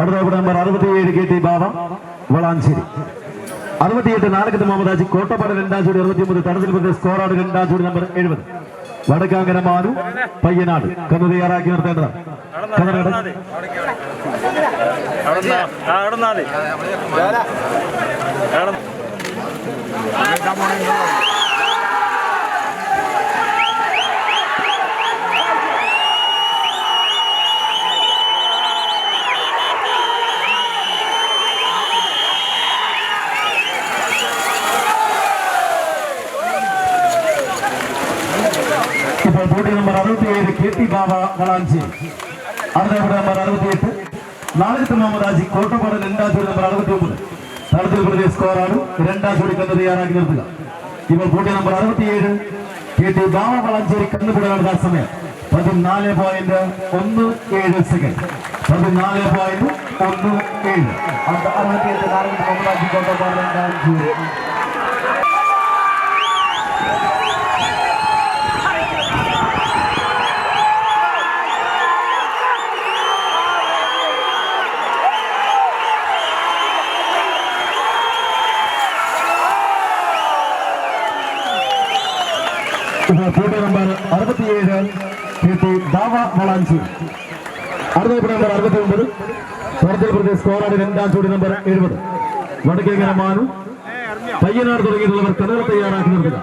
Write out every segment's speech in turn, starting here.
അടുത്ത നമ്പർ അറുപത്തിയേഴ് K T Baba Valanchery. അറുപത്തിയെട്ട് നാലക്കത്ത് മുഹമ്മദാജി കോട്ടപ്പാട് രണ്ടാം ജോഡി അറുപത്തിയൊമ്പത് തടത്തിൽ പ്രദേശ് സ്കോറാട് രണ്ടാം ജോഡി നമ്പർ എഴുപത്. വടക്കാങ്കര മാനു പയ്യനാട്. കന്ന് തയ്യാറാക്കി നിർത്തേണ്ടതാണ്. കന്നഡ ബോഡി നമ്പർ അറുപത്തിയേഴ് കെ ടി ബാബ വളാഞ്ചേരി അടുത്ത ഇവിടെ നമ്പർ അറുപത്തിയെട്ട്. നാളത്തെ മുഹമ്മദാജി കോട്ടപ്പാട് രണ്ടാം ജോഡി നമ്പർ അറുപത്തി ഒമ്പത് തടത്തിൽ പ്രതി സ്കോറാണ് രണ്ടാം ജോഡി കന്ന് തയ്യാറാക്കി നിർത്തുക. ഇപ്പോൾ കൂട്ടിയ നമ്പർ അറുപത്തിയേഴ് കെ ടി ബാബ വളാഞ്ചേരി കന്നുപിടുന്ന സമയം. പതിനാല് പോയിന്റ് ഒന്ന് ഏഴ് സെക്കൻഡ് പതിനാല് പോയിന്റ് ഒന്ന് ഏഴ്. അറുപത്തിയെട്ട് നാളത്തെ മുഹമ്മദാജി കോട്ടപ്പാട് രണ്ടാം ജോഡി. ഇപ്പോൾ നമ്പർ അറുപത്തിയേഴ് കെ ടി ദാവ അടുത്ത നമ്പർ അറുപത്തി ഒമ്പത് പ്രദേശ് സ്കോറാണ് രണ്ടാം ജോഡി നമ്പർ എഴുപത്. വടക്കേക്കര മാനു. പയ്യനാട് തുടങ്ങിയിട്ടുള്ളവർ കഥകൾ തയ്യാറാക്കി നിർത്തുക.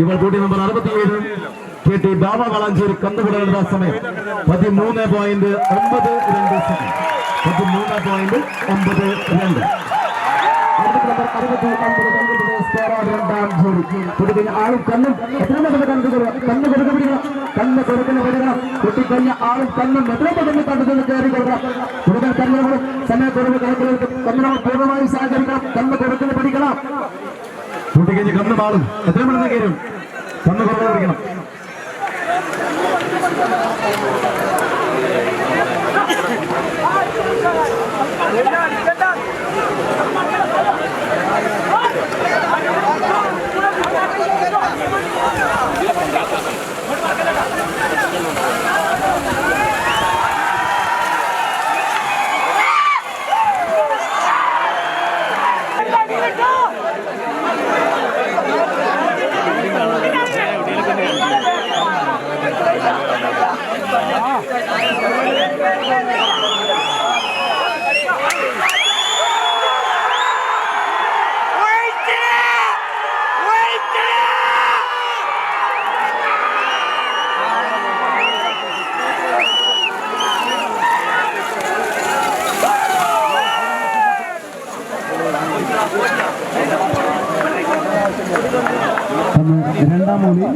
ഇപ്പോൾ കൂട്ടി നമ്പർ അറുപത്തിയേഴ് കെ ടി ബാബ വളാഞ്ചേരി കന്നുപിടുന്ന സമയം. പതിമൂന്ന് പോയിന്റ് ഒമ്പത് രണ്ട് സമയം പതിമൂന്ന് പോയിന്റ് ഒമ്പത് രണ്ട്. കൊടുക്കുന്ന ആളും കണ്ണും എത്ര പെട്ടെന്ന് കണ്ടു കണ്ണ് കൊടുക്ക പിടിക്കണം കണ്ണ് കൊടുക്കുന്ന പിടിക്കണം കുട്ടിക്കഴിഞ്ഞ ആളും കണ്ണും എത്ര പെട്ടെന്ന് കണ്ടു കയറി കൊടുക്കണം കൊടുക്കാൻ കണ്ണുകളും സമയക്കുറവ് കണക്കിലേക്ക് കണ്ണുകൾ പൂർണമായും സഹകരിക്കണം. കണ്ണ് കൊടുക്കുന്ന പിടിക്കണം കുട്ടിക്കഴിഞ്ഞ് കണ്ണ് പാടും എത്ര പെട്ടെന്ന് കയറും? കണ്ണ് കുറവ് പിടിക്കണം രണ്ടാം മൂലി